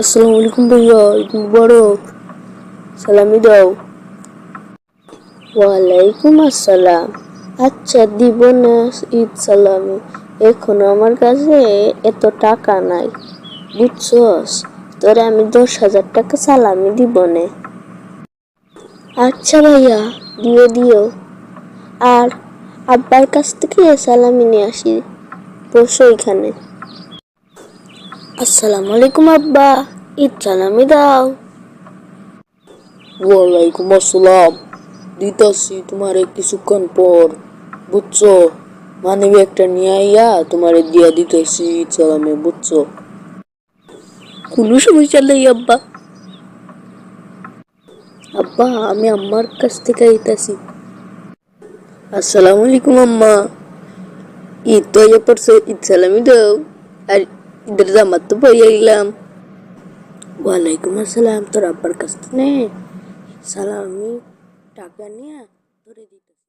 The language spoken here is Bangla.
আসসালামু আলাইকুম ভাইয়া মুবারক। সালামি দাও। ওয়ালাইকুম আসসালাম। আচ্ছা দিব না ঈদ সালামি। এখন আমার কাছে এত টাকা নাই, বুঝছস? তোরে আমি দশ হাজার টাকা সালামি দিব নে। আচ্ছা ভাইয়া দিও দিও। আর আব্বার কাছ থেকে সালামি নিয়ে আসি, বসো এখানে। আসসালামু আলাইকুম আব্বা ঈদ সালামি দাও। ওয়ালাইকুম আসসালাম। দিতাছি তোমারে কিছুক্ষণ পর বুঝছ? মানে একটা নিয়ে আইয়া তোমারে দিয়া দিতেছি সালামে বুঝছ? কোনো সমস্যা নেই আব্বা। আব্বা আমি আম্মার কাছ থেকে আইতাছি। আসসালামু আলাইকুম আম্মা। ঈদ তো আইয়া পড়ছে ঈদ সালামি দাও। আর ঈদের জামাত পাইয়া গেলাম ওয়ালাইকুম আসসালাম তোর আব্বার কাছ থেকে সালামি টাকা নিয়ে ধরে দিতেছি